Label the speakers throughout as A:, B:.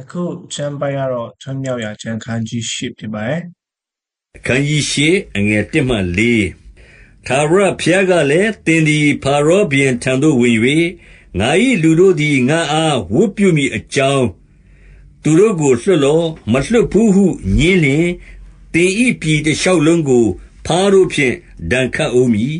A: အခုကျမ်းပိုင်းကတော့ထွန်းမြောက်ရာကျမ်းခန်းကြီး၈ဖြစ်ပါတယ်
B: အခန်းကြီးရှေအငယ်1မှ4သာရဖျားကလည်းတင်ဒီဖာရောဘီင်ထံသို့ဝင်၍ငါ၏လူတို့သည်ငါအားဝတ်ပြုမိအကြောင်းသူတို့ကိုလွှတ်လောမလွှတ်ဘူးဟုညင်းလျင်တင်ဤပြည်တလျှောက်လုံးကို ဖားတို့ဖြင့်ဒဏ်ခတ်ဦးမည်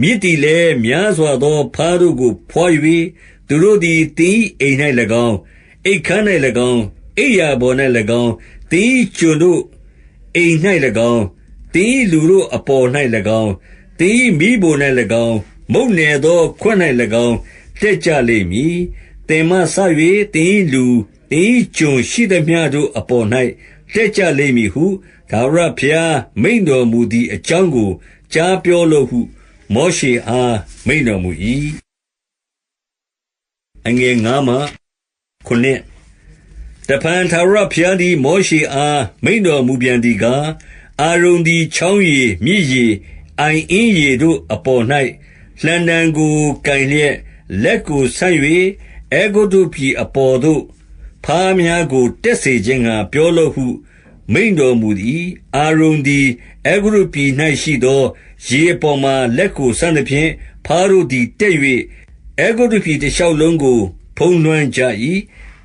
B: မြစ်တီလည်းများစွာသော ဖားတို့ကို ဖွာ၍သူတို့သည်တင်ဤအိမ်၌၎င်း အိတ်ခမ်း၌၎င်းအိယာပေါ်၌၎င်းတင်ဤကျွန်တို့အိမ်၌၎င်းတင်း၏လူတို့အပေါ်၌၎င်းတင်း၏မိဘ၌၎င်း မုတ်နယ်သောခွက်၌၎င်း တက်ကြလိမ့်မည်တင်မဆ၍တင်း၏လူတင်း၏ကျွန်ရှိသည်များတို့အပေါ်၌တက်ကြလိမ့်မည်ဟုဒါဝရဖျားမိန်တော်မူသည့်အကြောင်းကို ကြားပြောလို့ဟု မောရှေအား မိန်တော်မူ၏အငယ်ငါမှ ခုနှစ်တဖန်ထာဝရဘုရားသည် မောရှေအား မိန့်တော်မူပြန်သည်ကား အာရုန်သည် ချောင်းရည်မြစ်ရည်အိုင်အင်းရည်တို့အပေါ်၌လှံတံကိုကင်လျက် လက်ကိုဆန့်၍အေဂုတုပြည်အပေါ်သို့ဖားများကို တက်စေခြင်းငှာပြောလို့ဟု မိန့်တော်မူသည်အာရုန်သည်အေဂုတုပြည်၌ရှိသော ရေအပေါ်မှလက်ကိုဆန့်သဖြင့် ဖားတို့သည် တက်၍အေဂုတုပြည်တရှောက်လုံးကို ဖုံးလွှမ်းကြ၏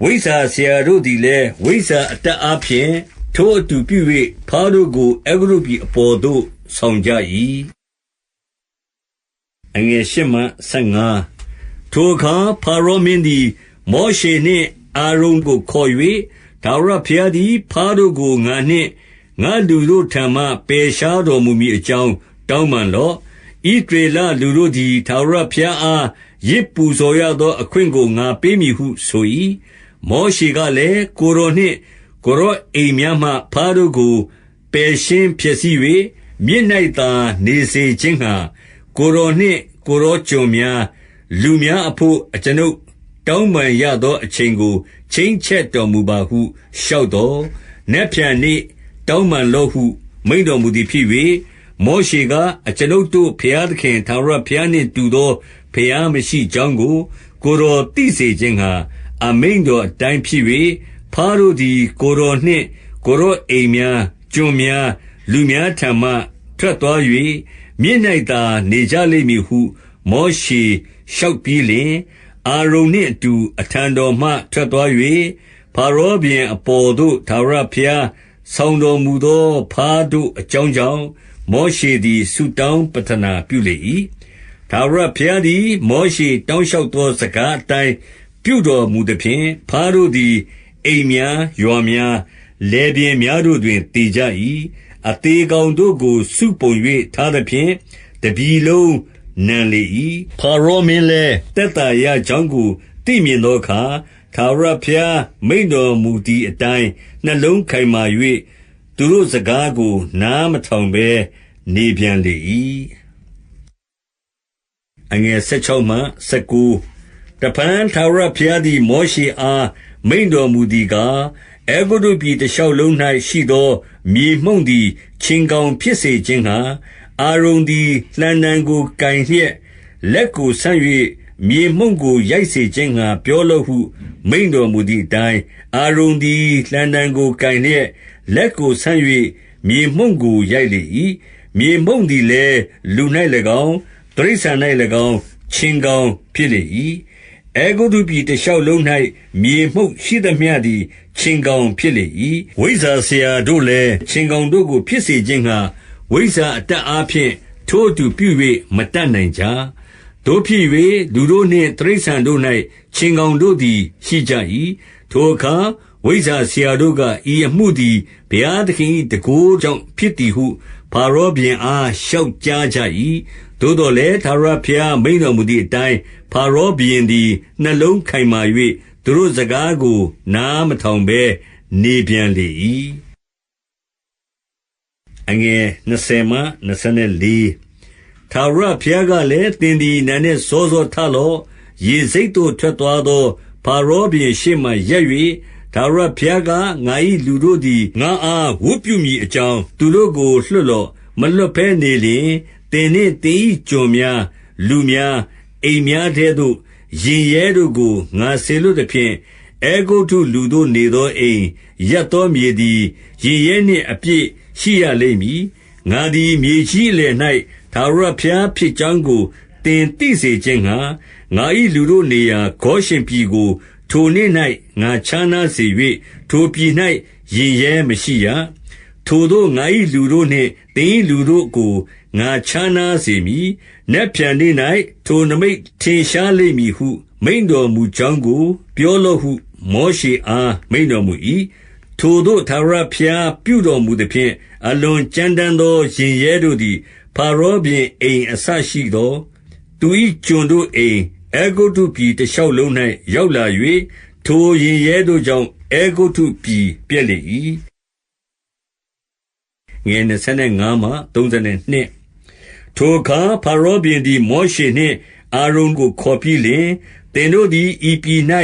B: ဝိဇ္ဇာဆရာတို့သည်လည်း ဝိဇ္ဇာအတတ်အားဖြင့် ထိုအတူပြု၍ဖားတို့ကိုအေဂုတုပြည်အပေါ်သို့ ဆောင်ကြ၏အငယ်ရှမှ15ထိုအခါဖာရောမင်းသည် မောရှေနှင့် အာရုန်ကို ခေါ်၍ဒါဝရဘုရားသည်ဖားတို့ကို ငါနှင့် ငါလူတို့ထံမှ ပယ်ရှားတော်မူမည်အကြောင်း တောင်းပန်လော့ ဣဒေလလူတို့သည်ဒါဝရဘုရားအားရစ်ပူဇော်ရသော အခွင့်ကို ငါပေးမည်ဟုဆို၏မောရှေကလည်း ကိုရောနှင့် ကိုရောအိမ်များမှဖားတို့ကို ပယ်ရှင်းဖြစ်စီ၍မြစ်၌သာ နေစေခြင်းငှာကိုရောနှင့် ကိုရောကျွန်များ လူများအဖို့ အကျွန်ုပ်တောင်းပန်ရသော အချိန်ကို ချိန်ချက်တော်မူပါဟု လျှောက်တော် နက်ဖြန်နေ့ တောင်းပန်လော့ဟု မိန်တော်မူသည်ဖြစ်၍ မောရှေကအကျွန်ုပ်တို့ဖျားသခင်သာရဘုရားနှင့်တူသောဖျားမရှိကြောင်းကို ကိုယ်တော်သိစေခြင်းငှာအမိန်တော်အတိုင်းဖြစ်၍ဖားတို့သည် ကိုယ်တော်နှင့် ကိုယ်တော်အိမ်များ ကျွန်များ လူများထံမှ ထွက်သွား၍မြစ်၌သာ နေကြလိမ့်မည်ဟု မောရှေလျှောက်ပြီးလျှင် အာရုန်နှင့်အတူ အထံတော်မှ ထွက်သွား၍ဖာရောဘုရင်အပေါ်သို့သာရဘုရား ဆောင်တော်မူသော ဖားတို့အကြောင်းကြောင့် မောရှေသည် ဆုတောင်းပတနာပြုလေ၏သာရဘုရားသည် မောရှေတောင်းလျှောက်သော စကားအတိုင်း ပြုတော်မူသဖြင့်ဖားတို့သည် အိမ်များ ရွာများ လယ်ပြင်များတို့တွင်တည်ကြ၏အသေးကောင်တို့ကို စုပုံ၍ထားသဖြင့် တပြီလုံးနံလေ၏ဖာရောမင်းလည်းတက်တာရကြောင်းကို သိမြင်သောအခါသာရဖျားမိန်တော်မူသည့်အတိုင်း နှလုံးခိုင်မာ၍ သူတို့စကားကို နားမထောင်ဘဲ နေပြန်လေ၏အငယ်16မှ19တပန်သာရဖျားသည် မောရှေအား မိန်တော်မူသည်ကားအေဂုတုပြည်တရှောက်လုံး၌ရှိသော မြေမှုန့်သည်ချင်းကောင် ဖြစ်စေခြင်းဟံအာရုန်သည် လှံတံကိုကင်လျက် လက်ကိုဆန့်၍မြေမှုန့်ကို ရိုက်စေခြင်းငှာပြောလို့ဟု မိန်တော်မူသည့်အတိုင်း အာရုန်သည် လှံတံကိုကင်လျက် လက်ကိုဆန့်၍မြေမှုန့်ကို ရိုက်လေ၏မြေမှုန့်သည်လည်း လူ၌၎င်းတရိษံ၌၎င်းချင်းကောင်ဖြစ်လေ၏အဲဂုတ္တုပြည်တရှောက်လုံး၌မြေမှုန့်ရှိသမျှသည်ချင်းကောင်ဖြစ်လေ၏ဝိဇ္ဇာဆရာတို့လည်းချင်းကောင်တို့ကို ဖြစ်စေခြင်းငှာဝိဇ္ဇာအတတ်အားဖြင့် ထိုအတူပြု၍မတတ်နိုင်ကြတို့ဖြစ်၍လူတို့နှင့်တရိษံတို့၌ချင်းကောင်တို့သည် ရှိကြ၏ထိုအခါ ဝိဇ္ဇာဆရာတို့ကဤအမှုသည်ဘုရားသခင်၏တကိုးကြောင့်ဖြစ်သည်ဟုဖာရောဘင်အားလျှောက်ကြားကြ၏သို့တော်လည်းသာရဖျားမိန်တော်မူသည့်အတိုင်းဖာရောဘင်သည်နှလုံးခိုင်မာ၍သူတို့စကားကို နားမထောင်ဘဲနေပြန်လေ၏အငယ်20မှ24သာရဖျားကလည်းသင်သည်နာနဲ့စောစောထလော့ရေစိတ်တို့ထွက်သွားသောဖာရောဘင်ရှေ့မှရက်၍ ထာဝရဘုရားက ငါ၏လူတို့သည် ငါအား ဝတ်ပြုမည်အကြောင်း သူတို့ကို လွှတ်လော့ မလွတ်ဘဲနေလျင် သင်နှင့်သင်၏ကျွန်များ လူများ အိမ်များထဲသို့ရင်ရဲတို့ကို ငါဆေလွတ်သည်ဖြင့် အဲဂုတ္တုလူတို့နေသောအိမ်ရပ်သောမြေသည်ရင်ရဲနှင့်အပြည့်ရှိရလိမ့်မည် ငါသည် မြေကြီးအလယ်၌သာရဖျားဖြစ်ကြောင်းကိုတင်သိစေခြင်းငှာငါ၏လူတို့နေရာ ဂေါရှင်ပြည်ကို ထိုနေ့၌ငါချမ်းသာစေ၍ထိုပြည်၌ရင်ရဲမရှိရ ထိုတို့ ငါ၏လူတို့နှင့်တင်း၏လူတို့ကို ငါချမ်းသာစေမည်။နက်ဖြန်နေ့၌ထိုနမိတ်ထင်ရှားလိမ့်မည်ဟု မိန်တော်မူကြောင်းကို ပြောလော့ဟု မောရှေအား မိန်တော်မူ၏။ထိုတို့သာရဖျားပြုတော်မူသည်ဖြင့် အလွန်ကြမ်းတမ်းသောရင်ရဲတို့သည်ဖာရောပြင်အိမ်အဆရှိသော သူ၏ကျွန်တို့အိမ် အေဂုတုပြည်တလျှောက်လုံး၌ရောက်လာ၍ထိုရင်ရဲတို့ကြောင့်အေဂုတုပြည်ပြည့်လေ၏ငယ်25မှ32ထိုအခါဖာရောဘုရင်သည် မောရှေနှင့် အာရုန်ကို ခေါ်ပြီးလျှင်၊သင်တို့သည် ဤပြည်၌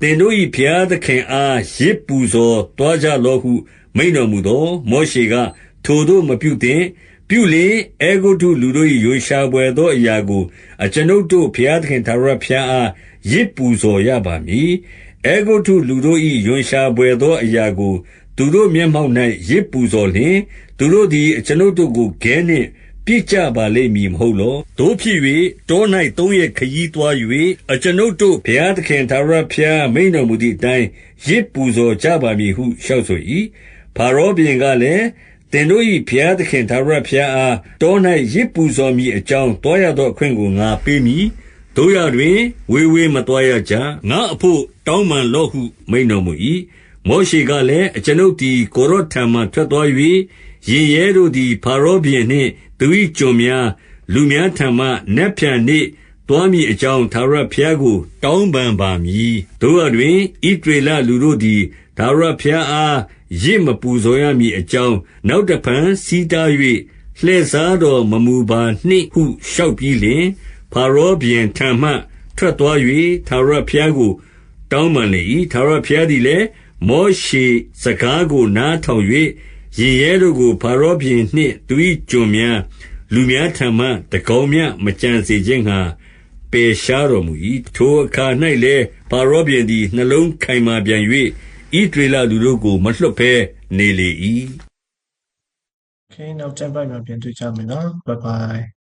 B: သင်တို့၏ဘုရားသခင်အား ယဇ်ပူဇော်သွားကြလော့ဟု မိန့်တော်မူသော်၊မောရှေက၊ထိုသို့မပြုသင့်။ ပြုလျှင် အဲဂုတ္တုလူတို့၏ရွံရှာဘွယ်သောအရာကို အကျွန်ုပ်တို့ ဘုရားသခင် ထာဝရဘုရားအား ယဇ်ပူဇော်ရပါမည်။အဲဂုတ္တုလူတို့၏ရွံရှာဘွယ်သောအရာကို သူတို့မျက်မှောက်၌ယဇ်ပူဇော်လျှင်၊သူတို့သည် အကျွန်ုပ်တို့ကို ခဲနှင့်ပစ်ကြပါလိမ့်မည် မဟုတ်လော။သို့ဖြစ်၍တော၌သုံးရက်ခရီးသွား၍အကျွန်ုပ်တို့ ဘုရားသခင် ထာဝရဘုရား မိန့်တော်မူသည်အတိုင်း ယဇ်ပူဇော်ကြပါမည်ဟု လျှောက်ဆို၏။ဖာရောဘုရင်ကလည်း၊သ င်တို့၏ဘုရားသခင် ထာဝရဘုရားအား တော၌ယဇ်ပူဇော်မည်အကြောင်း သွားရသောအခွင့်ကို ငါပေးမည်။သို့ရာတွင် ဝေးဝေးမသွားရကြ။ငါ့အဘို့ တောင်းပန်လော့ဟု မိန့်တော်မူ၏။မောရှေကလည်း၊အကျွန်ုပ်သည် ကိုယ်တော်ထံမှ ထွက်သွား၍ရင်ရဲတို့သည်ဖာရောဘုရင်နှင့် သူ၏ကျွန်များ၊လူများထံမှ နက်ဖြန်နေ့သွားမည်အကြောင်း ထာဝရဘုရားကို တောင်းပန်ပါမည်။သို့ရာတွင် ဣသရေလလူတို့သည် ထာဝရဘုရားအား ယဇ်မပူဇော်ရမည်အကြောင်း နောက်တဖန် ဆီးတား၍လှည့်စားတော်မမူပါနှင့်ဟု လျှောက်ပြီးလျှင်၊ဖာရောဘုရင်ထံမှ ထွက်သွား၍ထာဝရဘုရားကို တောင်းပန်လေ၏။ထာဝရဘုရားသည်လည်း၊မောရှေစကားကို နားထောင်၍ရင်ရဲတို့ကိုဖာရောဘုရင်နှင့် သူ၏ကျွန်များ၊လူများထံမှ တကောင်မျှမကျန်စေခြင်းငှါ ပယ်ရှားတော်မူ၏။ထိုအခါ၌လည်းဖာရောဘုရင်သည် နှလုံးခိုင်မာပြန်၍ ဣသရေလလူတို့ကို မလွှတ်ဘဲနေလေ၏။
A: Okay နောက်ကျမ်းပိုင်းမှာပြန်တွေ့ကြမယ်နော် Bye bye